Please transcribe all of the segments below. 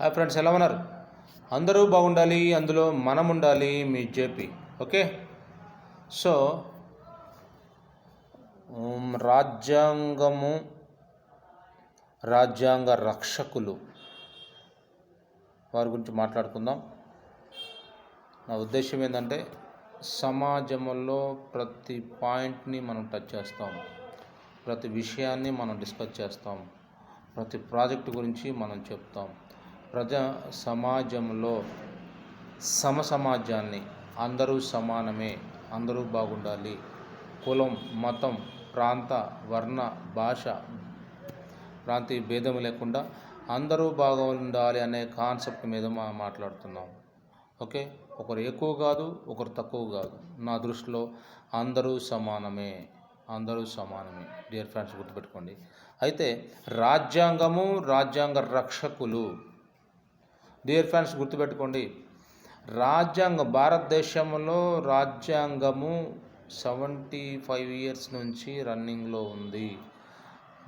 Hi friends ఎలా ఉన్నారు? అందరూ బాగుండాలి అందులో మనం ఉండాలి మీ జేపీ ఓకే? సో రాజ్యాంగము రాజ్యాంగ రక్షకులు వారి గురించి మాట్లాడుకుందాం. నా ఉద్దేశం ఏంటంటే సమాజంలో ప్రతి పాయింట్ని మనం టచ్ చేస్తాం. ప్రతి విషయాన్ని మనం డిస్కస్ చేస్తాం. ప్రతి ప్రాజెక్టు గురించి మనం చెప్తాం. ప్రజా సమాజంలో సమ సమాజాన్ని అందరూ సమానమే అందరూ బాగుండాలి. కులం మతం ప్రాంత వర్ణ భాష ప్రాంతీయ భేదం లేకుండా అందరూ బాగుండాలి అనే కాన్సెప్ట్ మీద మా మాట్లాడుతున్నాం. ఓకే? ఒకరు ఎక్కువ కాదు ఒకరు తక్కువ కాదు. నా దృష్టిలో అందరూ సమానమే అందరూ సమానమే. డియర్ ఫ్రెండ్స్ గుర్తుపెట్టుకోండి. అయితే రాజ్యాంగము రాజ్యాంగ రక్షకులు డియర్ ఫ్రెండ్స్ గుర్తుపెట్టుకోండి. రాజ్యాంగ భారతదేశంలో రాజ్యాంగము సెవెంటీ ఫైవ్ ఇయర్స్ నుంచి రన్నింగ్లో ఉంది.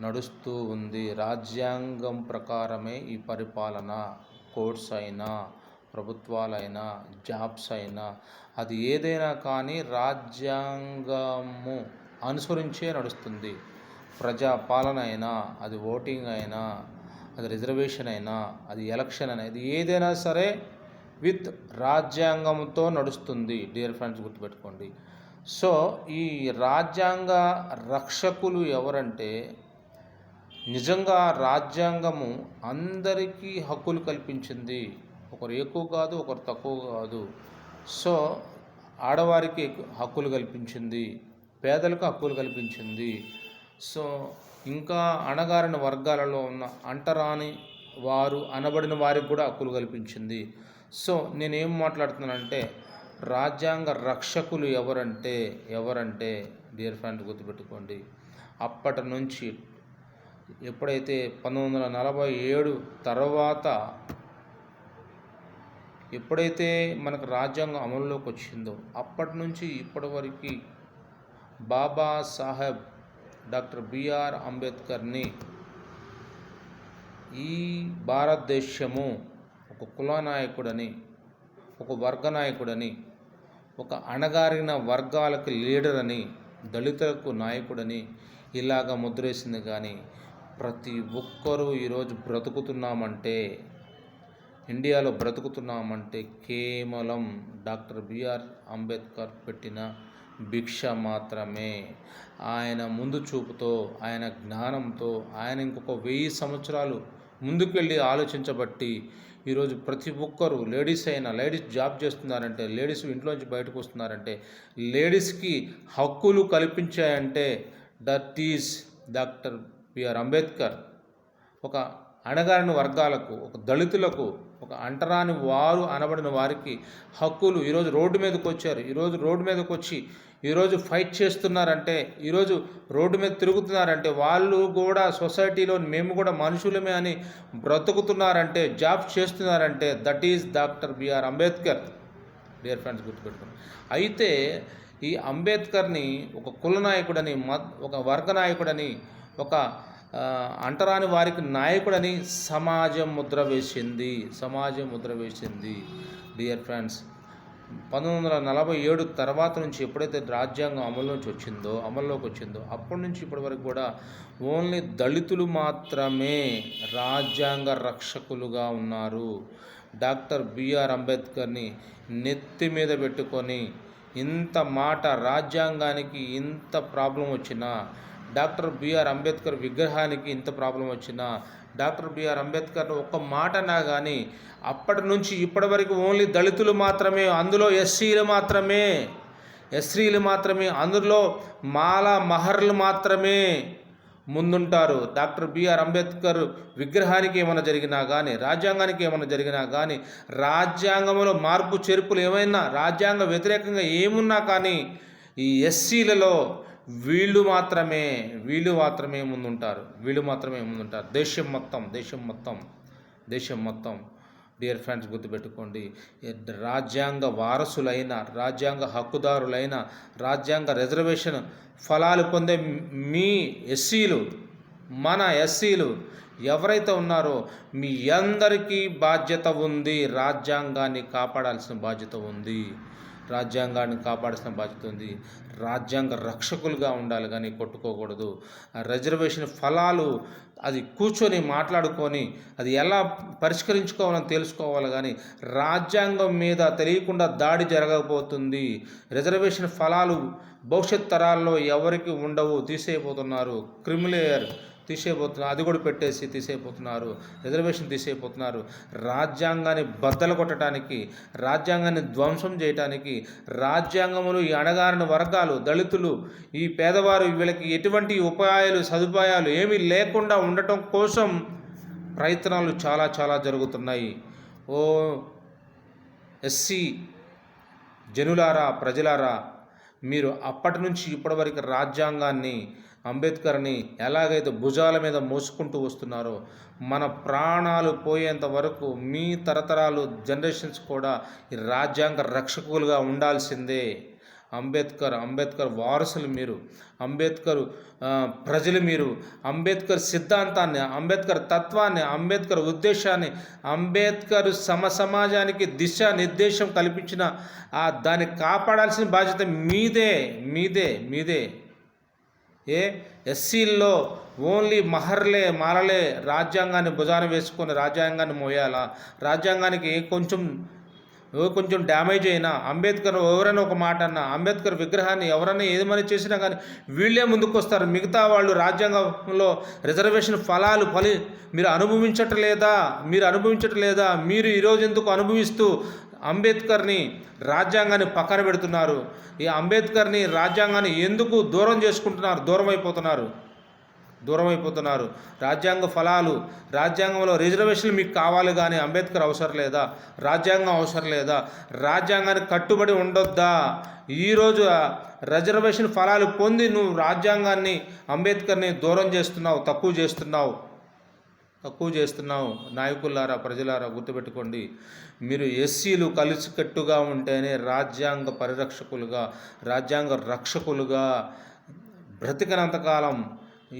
నడుస్తూ ఉంది. రాజ్యాంగం ప్రకారమే ఈ పరిపాలన. కోర్ట్స్ అయినా ప్రభుత్వాలైనా జాబ్స్ అయినా అది ఏదైనా కానీ రాజ్యాంగము అనుసరించే నడుస్తుంది. ప్రజా పాలన అయినా అది ఓటింగ్ అయినా అది రిజర్వేషన్ అయినా అది ఎలక్షన్ అనేది ఏదైనా సరే విత్ రాజ్యాంగంతో నడుస్తుంది డియర్ ఫ్రెండ్స్ గుర్తుపెట్టుకోండి. సో ఈ రాజ్యాంగ రక్షకులు ఎవరంటే నిజంగా రాజ్యాంగము అందరికీ హక్కులు కల్పించింది. ఒకరు ఎక్కువ కాదు ఒకరు తక్కువ కాదు. సో ఆడవారికి హక్కులు కల్పించింది పేదలకు హక్కులు కల్పించింది. సో ఇంకా అణగారిన వర్గాలలో ఉన్న అంటరాని వారు అనబడిన వారికి కూడా హక్కులు కల్పించింది. సో నేనేం మాట్లాడుతున్నానంటే రాజ్యాంగ రక్షకులు ఎవరంటే ఎవరంటే డియర్ ఫ్రెండ్ గుర్తుపెట్టుకోండి. అప్పటి నుంచి ఎప్పుడైతే పంతొమ్మిది వందల నలభై ఏడు తర్వాత ఎప్పుడైతే మనకు రాజ్యాంగం అమలులోకి వచ్చిందో అప్పటి నుంచి ఇప్పటి వరకు Baba Saheb doctor B R అంబేద్కర్ని ఈ భారతదేశము ఒక కుల నాయకుడని ఒక వర్గ నాయకుడని ఒక అణగారిన వర్గాలకు లీడర్ అని దళితులకు నాయకుడని ఇలాగ ముద్రేసింది. కానీ ప్రతి ఒక్కరూ ఈరోజు బ్రతుకుతున్నామంటే ఇండియాలో బ్రతుకుతున్నామంటే కేవలం డాక్టర్ బిఆర్ అంబేద్కర్ పెట్టిన భిక్ష మాత్రమే. ఆయన ముందు చూపుతో ఆయన జ్ఞానంతో ఆయన ఇంకొక వెయ్యి సంవత్సరాలు ముందుకెళ్ళి ఆలోచించబట్టి ఈరోజు ప్రతి ఒక్కరు లేడీస్ అయినా లేడీస్ జాబ్ చేస్తున్నారంటే లేడీస్ ఇంట్లోంచి బయటకు వస్తున్నారంటే లేడీస్కి హక్కులు కల్పించాయంటే that is doctor BR Ambedkar. ఒక అణగారిన వర్గాలకు ఒక దళితులకు ఒక అంటరాని వారు అనబడిన వారికి హక్కులు ఈరోజు రోడ్డు మీదకి వచ్చారు. ఈరోజు రోడ్డు మీదకి వచ్చి ఈరోజు ఫైట్ చేస్తున్నారంటే ఈరోజు రోడ్డు మీద తిరుగుతున్నారంటే వాళ్ళు కూడా సొసైటీలో మేము కూడా మనుషులమే అని బ్రతుకుతున్నారంటే జాబ్ చేస్తున్నారంటే that is doctor B R Ambedkar. Dear friends గుర్తుపెట్టుకోండి. అయితే ఈ అంబేద్కర్ని ఒక కుల నాయకుడని ఒక వర్గ నాయకుడని ఒక అంటరాని వారికి నాయకుడని సమాజం ముద్ర వేసింది. సమాజం ముద్ర వేసింది. డియర్ ఫ్రెండ్స్ పంతొమ్మిది వందల నలభై ఏడు తర్వాత నుంచి ఎప్పుడైతే రాజ్యాంగం అమల్లోకి వచ్చిందో అమల్లోకి వచ్చిందో అప్పటి నుంచి ఇప్పటి వరకు కూడా ఓన్లీ దళితులు మాత్రమే రాజ్యాంగ రక్షకులుగా ఉన్నారు. డాక్టర్ బిఆర్ అంబేద్కర్ని నెత్తి మీద పెట్టుకొని ఇంత మాట రాజ్యాంగానికి ఇంత ప్రాబ్లం వచ్చినా డాక్టర్ బిఆర్ అంబేద్కర్ విగ్రహానికి ఇంత ప్రాబ్లం వచ్చినా డాక్టర్ బిఆర్ అంబేద్కర్ ఒక్క మాట నా కానీ అప్పటి నుంచి ఇప్పటి వరకు ఓన్లీ దళితులు మాత్రమే అందులో ఎస్సీలు మాత్రమే ఎస్సీలు మాత్రమే అందులో మాల మహర్లు మాత్రమే ముందుంటారు. డాక్టర్ బిఆర్ అంబేద్కర్ విగ్రహానికి ఏమైనా జరిగినా కానీ రాజ్యాంగానికి ఏమైనా జరిగినా కానీ రాజ్యాంగంలో మార్పు చేర్పులు ఏమైనా రాజ్యాంగ వ్యతిరేకంగా ఏమున్నా కానీ ఈ ఎస్సీలలో వీళ్ళు మాత్రమే వీళ్ళు మాత్రమే ముందుంటారు. వీళ్ళు మాత్రమే ముందుంటారు. దేశం మొత్తం దేశం మొత్తం దేశం మొత్తం. డియర్ ఫ్రెండ్స్ గుర్తుపెట్టుకోండి. రాజ్యాంగ వారసులైన రాజ్యాంగ హక్కుదారులైన రాజ్యాంగ రిజర్వేషన్ ఫలాలు పొందే మీ ఎస్సీలు మన ఎస్సీలు ఎవరైతే ఉన్నారో మీ అందరికీ బాధ్యత ఉంది. రాజ్యాంగాన్ని కాపాడాల్సిన బాధ్యత ఉంది. రాజ్యాంగాన్ని కాపాడాల్సిన బాధ్యత ఉంది. రాజ్యాంగ రక్షకులుగా ఉండాలి కానీ కొట్టుకోకూడదు. ఆ రిజర్వేషన్ ఫలాలు అది కూర్చొని మాట్లాడుకొని అది ఎలా పరిష్కరించుకోవాలని తెలుసుకోవాలి కానీ రాజ్యాంగం మీద తెలియకుండా దాడి జరగకపోతుంది రిజర్వేషన్ ఫలాలు భవిష్యత్ తరాల్లో ఎవరికి ఉండవు తీసేయబోతున్నారు. క్రిమిలేయర్ తీసేయబోతున్నారు. అది కూడా పెట్టేసి తీసేయబోతున్నారు. రిజర్వేషన్ తీసేయబోతున్నారు. రాజ్యాంగాన్ని బద్దలు కొట్టడానికి రాజ్యాంగాన్ని ధ్వంసం చేయడానికి రాజ్యాంగములు ఈ అణగారిన వర్గాలు దళితులు ఈ పేదవారు వీళ్ళకి ఎటువంటి ఉపాయాలు సదుపాయాలు ఏమీ లేకుండా ఉండటం కోసం ప్రయత్నాలు చాలా చాలా జరుగుతున్నాయి. ఓ ఎస్సీ జనులారా ప్రజలారా మీరు అప్పటి నుంచి ఇప్పటి వరకు రాజ్యాంగాన్ని అంబేద్కర్ని ఎలాగైతే భుజాల మీద మోసుకుంటూ వస్తున్నారో మన ప్రాణాలు పోయేంత వరకు మీ తరతరాలు జనరేషన్స్ కూడా ఈ రాజ్యాంగ రక్షకులుగా ఉండాల్సిందే. అంబేద్కర్ అంబేద్కర్ వారసులు మీరు. అంబేద్కర్ ప్రజలు మీరు. అంబేద్కర్ సిద్ధాంతాన్ని అంబేద్కర్ తత్వాన్ని అంబేద్కర్ ఉద్దేశాన్ని అంబేద్కర్ సమ సమాజానికి దిశ నిర్దేశం కల్పించిన దాన్ని కాపాడాల్సిన బాధ్యత మీదే మీదే మీదే. ఏ? ఎస్సీల్లో ఓన్లీ మహర్లే మాలలే రాజ్యాంగాన్ని భుజాన వేసుకొని రాజ్యాంగాన్ని మోయాలా? రాజ్యాంగానికి ఏ కొంచెం ఏ కొంచెం డ్యామేజ్ అయినా అంబేద్కర్ ఎవరైనా ఒక మాట అన్నా అంబేద్కర్ విగ్రహాన్ని ఎవరైనా ఏదేమైనా చేసినా కానీ వీళ్ళే ముందుకు వస్తారు మిగతా వాళ్ళు రాజ్యాంగంలో రిజర్వేషన్ ఫలాలు ఫలి మీరు అనుభవించట్లేదా? మీరు అనుభవించట్లేదా? మీరు ఈరోజు ఎందుకు అనుభవిస్తూ అంబేద్కర్ని రాజ్యాంగాన్ని పక్కన పెడుతున్నారు. ఈ అంబేద్కర్ని రాజ్యాంగాన్ని ఎందుకు దూరం చేసుకుంటున్నారు? దూరం అయిపోతున్నారు దూరం అయిపోతున్నారు రాజ్యాంగ ఫలాలు రాజ్యాంగంలో రిజర్వేషన్లు మీకు కావాలి కానీ అంబేద్కర్ అవసరం లేదా? రాజ్యాంగం అవసరం లేదా? రాజ్యాంగానికి కట్టుబడి ఉండొద్దా? ఈరోజు రిజర్వేషన్ ఫలాలు పొంది నువ్వు రాజ్యాంగాన్ని అంబేద్కర్ని దూరం చేస్తున్నావు తక్కువ చేస్తున్నావు. తక్కువ చేస్తున్నావు నాయకులారా ప్రజలారా గుర్తుపెట్టుకోండి. మీరు ఎస్సీలు కలిసికట్టుగా ఉంటేనే రాజ్యాంగ పరిరక్షకులుగా రాజ్యాంగ రక్షకులుగా బ్రతికినంతకాలం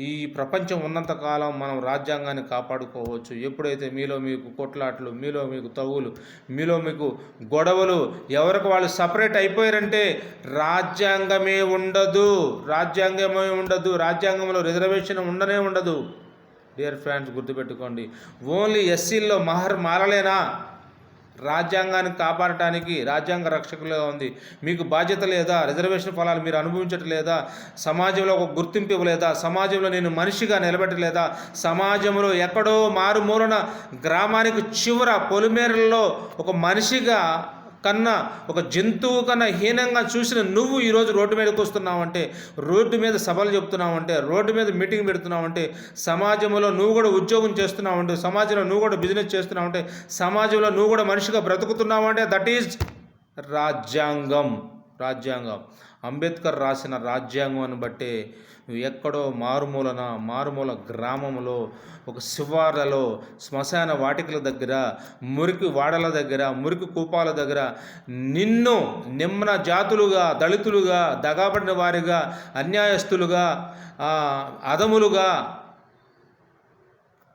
ఈ ప్రపంచం ఉన్నంతకాలం మనం రాజ్యాంగాన్ని కాపాడుకోవచ్చు. ఎప్పుడైతే మీలో మీకు కొట్లాట్లు మీలో మీకు తగులు మీలో మీకు గొడవలు ఎవరికి వాళ్ళు సపరేట్ అయిపోయారంటే రాజ్యాంగమే ఉండదు రాజ్యాంగమే ఉండదు రాజ్యాంగంలో రిజర్వేషన్ ఉండనే ఉండదు. డియర్ ఫ్రెండ్స్ గుర్తుపెట్టుకోండి. ఓన్లీ ఎస్సీల్లో మహర్ మారలేనా? రాజ్యాంగాన్ని కాపాడటానికి రాజ్యాంగ రక్షకులుగా ఉంది. మీకు బాధ్యత లేదా? రిజర్వేషన్ ఫలాలు మీరు అనుభవించట్లేదా? సమాజంలో ఒక గుర్తింపు ఇవ్వలేదా? సమాజంలో నేను మనిషిగా నిలబెట్టలేదా? సమాజంలో ఎక్కడో మారుమూలన గ్రామానికి చివర పొలిమేరల్లో ఒక మనిషిగా కన్నా ఒక జంతువు కన్నా హీనంగా చూసిన నువ్వు ఈరోజు రోడ్డు మీదకి వస్తున్నావంటే రోడ్డు మీద సభలు చెప్తున్నావంటే రోడ్డు మీద మీటింగ్ పెడుతున్నావంటే సమాజంలో నువ్వు కూడా ఉద్యోగం చేస్తున్నావంటే సమాజంలో నువ్వు కూడా బిజినెస్ చేస్తున్నావంటే సమాజంలో నువ్వు కూడా మనిషిగా బ్రతుకుతున్నావంటే దట్ ఈజ్ రాజ్యాంగం. రాజ్యాంగం. అంబేద్కర్ రాసిన రాజ్యాంగం బట్టి ఎక్కడో మారుమూలన మారుమూల గ్రామంలో ఒక శివార్లలో శ్మశాన వాటికల దగ్గర మురికి వాడల దగ్గర మురికి కూపాల దగ్గర నిన్ను నిమ్న జాతులుగా దళితులుగా దగాబడిన వారిగా అన్యాయస్తులుగా అదములుగా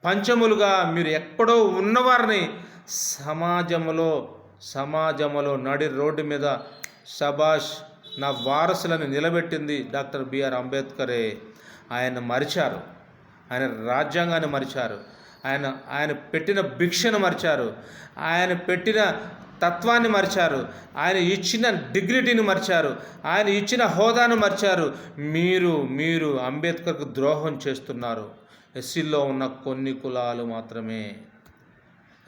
పంచములుగా మీరు ఎక్కడో ఉన్నవారిని సమాజంలో సమాజంలో నడి రోడ్డు మీద షబాష్ నా వారసులను నిలబెట్టింది డాక్టర్ బిఆర్ అంబేద్కరే. ఆయన మరిచారు. ఆయన రాజ్యాంగాన్ని మరిచారు. ఆయన ఆయన పెట్టిన భిక్షను మరిచారు. ఆయన పెట్టిన తత్వాన్ని మరిచారు. ఆయన ఇచ్చిన డిగ్నిటీని మరిచారు. ఆయన ఇచ్చిన హోదాను మరిచారు. మీరు మీరు అంబేద్కర్కు ద్రోహం చేస్తున్నారు. ఎస్సీల్లో ఉన్న కొన్ని కులాలు మాత్రమే.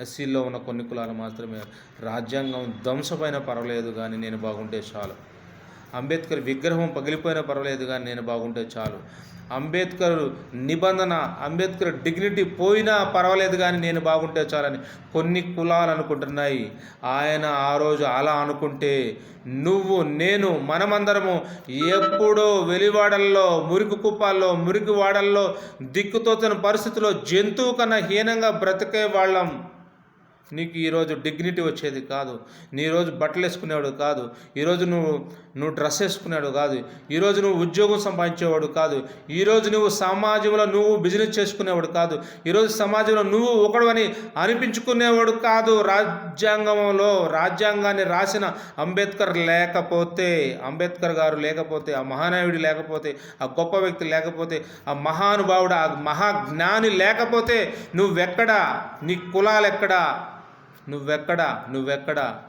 ఎస్సీల్లో ఉన్న కొన్ని కులాలు మాత్రమే. రాజ్యాంగం ధ్వంసమైన పర్వాలేదు కానీ నేను బాగుంటే చాలు. అంబేద్కర్ విగ్రహం పగిలిపోయినా పర్వాలేదు కానీ నేను బాగుంటే చాలు. అంబేద్కర్ నిబంధన అంబేద్కర్ డిగ్నిటీ పోయినా పర్వాలేదు కానీ నేను బాగుంటే చాలని కొన్ని కులాలు అనుకుంటున్నాయి. ఆయన ఆ రోజు అలా అనుకుంటే నువ్వు నేను మనమందరము ఎప్పుడో వెలివాడల్లో మురికి కుప్పాల్లో మురికి వాడల్లో దిక్కుతోచని పరిస్థితిలో జంతువు కన్నా హీనంగా బ్రతికే వాళ్ళం. నీకు ఈరోజు డిగ్నిటీ వచ్చేది కాదు. నీ రోజు బట్టలు వేసుకునేవాడు కాదు. ఈరోజు నువ్వు నువ్వు డ్రెస్ వేసుకునేవాడు కాదు. ఈరోజు నువ్వు ఉద్యోగం సంపాదించేవాడు కాదు. ఈరోజు నువ్వు సమాజంలో నువ్వు బిజినెస్ చేసుకునేవాడు కాదు. ఈరోజు సమాజంలో నువ్వు ఒకడు అని అనిపించుకునేవాడు కాదు. రాజ్యాంగంలో రాజ్యాంగాన్ని రాసిన అంబేద్కర్ లేకపోతే అంబేద్కర్ గారు లేకపోతే ఆ మహానాయుడు లేకపోతే ఆ గొప్ప వ్యక్తి లేకపోతే ఆ మహానుభావుడు ఆ మహాజ్ఞాని లేకపోతే నువ్వెక్కడా? నీ కులాలు ఎక్కడా నువ్వెక్కడా? నువ్వెక్కడా?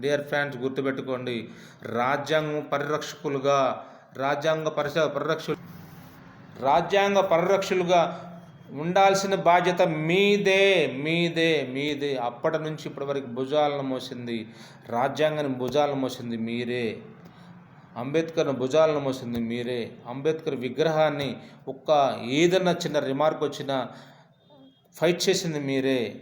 డియర్ ఫ్రెండ్స్ గుర్తుపెట్టుకోండి. రాజ్యాంగం పరిరక్షకులుగా రాజ్యాంగ పరిష పరిరక్ష రాజ్యాంగ పరిరక్షకులుగా ఉండాల్సిన బాధ్యత మీదే మీదే మీదే. అప్పటి నుంచి ఇప్పటి వరకు భుజాలను మోసింది. రాజ్యాంగాన్ని భుజాలను మోసింది మీరే. అంబేద్కర్ను భుజాలను మోసింది మీరే. అంబేద్కర్ విగ్రహాన్ని ఒక్క ఏదన్నా చిన్న రిమార్క్ వచ్చినా ఫైట్ చేసింది మీరే.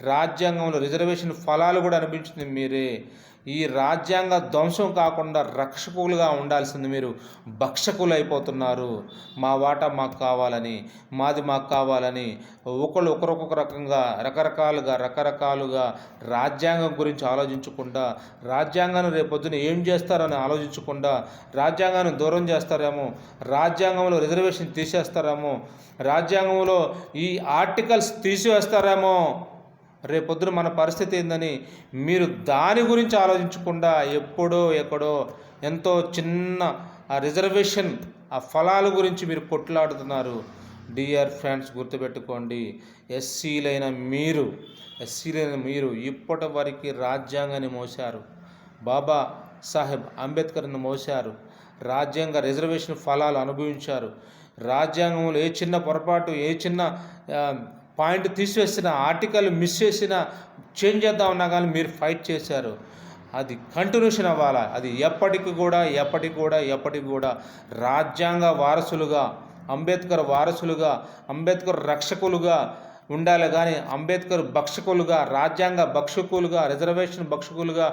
రాజ్యాంగంలో రిజర్వేషన్ ఫలాలు కూడా అనిపించింది మీరే. ఈ రాజ్యాంగ ధ్వంసం కాకుండా రక్షకులుగా ఉండాల్సింది మీరు. భక్షకులు అయిపోతున్నారు. మా వాటా మాకు కావాలని మాది మాకు కావాలని ఒకళ్ళు ఒకరొకొక రకంగా రకరకాలుగా రకరకాలుగా రాజ్యాంగం గురించి ఆలోచించకుండా రాజ్యాంగాన్ని రేపొద్దున ఏం చేస్తారని ఆలోచించకుండా రాజ్యాంగాన్ని దూరం చేస్తారేమో రాజ్యాంగంలో రిజర్వేషన్ తీసేస్తారేమో రాజ్యాంగంలో ఈ ఆర్టికల్స్ తీసివేస్తారేమో రేపొద్దున మన పరిస్థితి ఏందని మీరు దాని గురించి ఆలోచించకుండా ఎప్పుడో ఎక్కడో ఎంతో చిన్న ఆ రిజర్వేషన్ ఆ ఫలాల గురించి మీరు కొట్లాడుతున్నారు. డియర్ ఫ్రెండ్స్ గుర్తుపెట్టుకోండి ఎస్సీలైన మీరు ఎస్సీలైన మీరు ఇప్పటి వరకు రాజ్యాంగాన్ని మోశారు. బాబా సాహెబ్ అంబేద్కర్ని మోశారు. రాజ్యాంగ రిజర్వేషన్ ఫలాలు అనుభవించారు. రాజ్యాంగంలో ఏ చిన్న పొరపాటు ఏ చిన్న పాయింట్ తీసివేసిన ఆర్టికల్ మిస్ చేసిన చేంజ్ చేద్దామన్నా కానీ మీరు ఫైట్ చేశారు. అది కంటిన్యూషన్ అవ్వాలా? అది ఎప్పటికి కూడా ఎప్పటికి కూడా ఎప్పటికి కూడా రాజ్యాంగ వారసులుగా అంబేద్కర్ వారసులుగా అంబేద్కర్ రక్షకులుగా ఉండాలి కానీ అంబేద్కర్ భక్షకులుగా రాజ్యాంగ భక్షకులుగా రిజర్వేషన్ భక్షకులుగా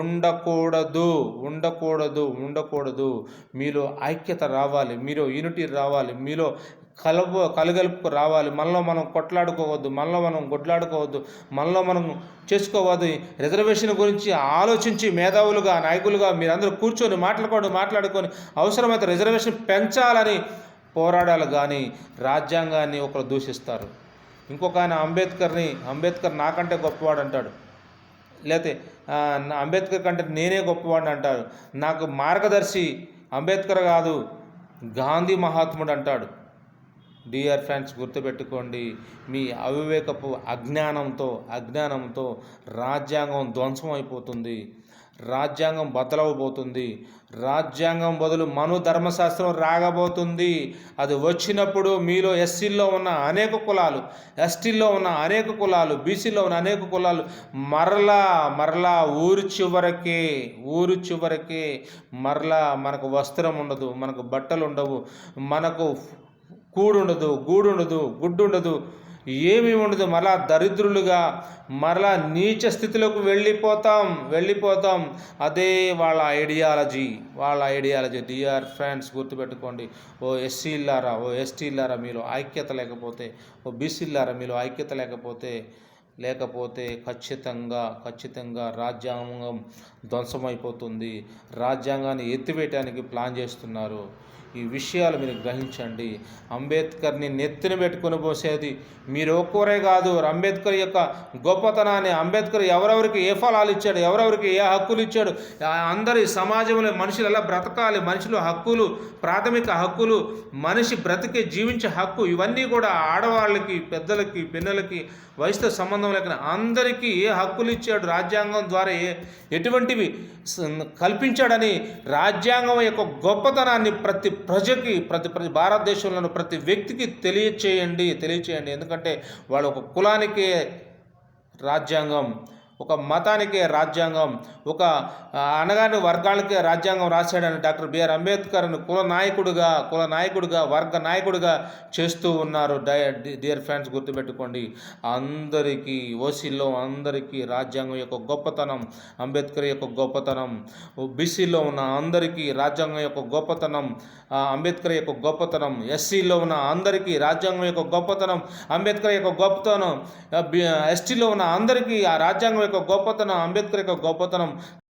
ఉండకూడదు ఉండకూడదు ఉండకూడదు. మీలో ఐక్యత రావాలి మీలో యూనిటీ రావాలి మీలో కలుపు కలగలుపుకు రావాలి. మనలో మనం కొట్లాడుకోవద్దు మనలో మనం కొట్లాడుకోవద్దు మనలో మనం చేసుకోవద్దు. రిజర్వేషన్ గురించి ఆలోచించి మేధావులుగా నాయకులుగా మీరందరూ కూర్చొని మాట్లాడుకోండి మాట్లాడుకొని అవసరమైతే రిజర్వేషన్ పెంచాలని పోరాడాలి. కానీ రాజ్యాంగాన్ని ఒకరు దూషిస్తారు. ఇంకొక ఆయన అంబేద్కర్ని అంబేద్కర్ నాకంటే గొప్పవాడు అంటాడు. లేకపోతే నా అంబేద్కర్ కంటే నేనే గొప్పవాడిని అంటారు నాకు మార్గదర్శి అంబేద్కర్ కాదు గాంధీ మహాత్ముడు అంటాడు. డియర్ ఫ్రెండ్స్ గుర్తుపెట్టుకోండి మీ అవివేకపు అజ్ఞానంతో అజ్ఞానంతో రాజ్యాంగం ధ్వంసం అయిపోతుంది రాజ్యాంగం బదలవబోతుంది రాజ్యాంగం బదులు మను ధర్మశాస్త్రం రాగబోతుంది. అది వచ్చినప్పుడు మీలో ఎస్సీల్లో ఉన్న అనేక కులాలు ఎస్టీల్లో ఉన్న అనేక కులాలు బీసీలో ఉన్న అనేక కులాలు మరలా మరలా ఊరు చివరకే ఊరు చివరకే మరలా మనకు వస్త్రం ఉండదు మనకు బట్టలు ఉండవు మనకు కూడుండదు ఉండదు గూడు ఉండదు గుడ్డు ఉండదు ఏమీ ఉండదు మరలా దరిద్రులుగా మరలా నీచ స్థితిలోకి వెళ్ళిపోతాం వెళ్ళిపోతాం. అదే వాళ్ళ ఐడియాలజీ వాళ్ళ ఐడియాలజీ. డియర్ ఫ్రెండ్స్ గుర్తుపెట్టుకోండి. ఓ ఎస్సీలారా ఓ ఎస్టీలారా మీలో ఐక్యత లేకపోతే ఓ బీసీలారా మీలో ఐక్యత లేకపోతే లేకపోతే ఖచ్చితంగా ఖచ్చితంగా రాజ్యాంగం ధ్వంసమైపోతుంది. రాజ్యాంగాన్ని ఎత్తివేయటానికి ప్లాన్ చేస్తున్నారు. ఈ విషయాలు మీరు గ్రహించండి. అంబేద్కర్ని నెత్తిన పెట్టుకొని పోసేది మీరు ఒక్కరే కాదు. అంబేద్కర్ యొక్క గొప్పతనాన్ని అంబేద్కర్ ఎవరెవరికి ఏ ఫలాలు ఇచ్చాడు ఎవరెవరికి ఏ హక్కులు ఇచ్చాడు అందరి సమాజంలో మనుషులు ఎలా బ్రతకాలి మనుషులు హక్కులు ప్రాథమిక హక్కులు మనిషి బ్రతికే జీవించే హక్కు ఇవన్నీ కూడా ఆడవాళ్ళకి పెద్దలకి పిల్లలకి వయసుతో సంబంధం లేకుండా అందరికీ ఏ హక్కులు ఇచ్చాడు రాజ్యాంగం ద్వారా ఏ ఎటువంటివి కల్పించాడని రాజ్యాంగం యొక్క గొప్పతనాన్ని ప్రతి ప్రజకి ప్రతి ప్రతి భారతదేశంలోని ప్రతి వ్యక్తికి తెలియచేయండి తెలియచేయండి. ఎందుకంటే వాళ్ళు ఒక కులానికే రాజ్యాంగం ఒక మతానికి రాజ్యాంగం ఒక అనగాని వర్గాలకే రాజ్యాంగం రాశాడని డాక్టర్ బిఆర్ అంబేద్కర్ను కుల నాయకుడిగా కుల నాయకుడిగా వర్గ నాయకుడిగా చేస్తూ ఉన్నారు. డియర్ ఫ్రెండ్స్ గుర్తుపెట్టుకోండి. అందరికీ ఓసీలో అందరికీ రాజ్యాంగం యొక్క గొప్పతనం అంబేద్కర్ యొక్క గొప్పతనం బీసీలో ఉన్న అందరికీ రాజ్యాంగం యొక్క గొప్పతనం అంబేద్కర్ యొక్క గొప్పతనం ఎస్సీలో ఉన్న అందరికీ రాజ్యాంగం యొక్క గొప్పతనం అంబేద్కర్ యొక్క గొప్పతనం ఎస్టీలో ఉన్న అందరికీ ఆ రాజ్యాంగం యొక్క గొప్పతనం అంబేద్కర్ యొక్క గొప్పతనం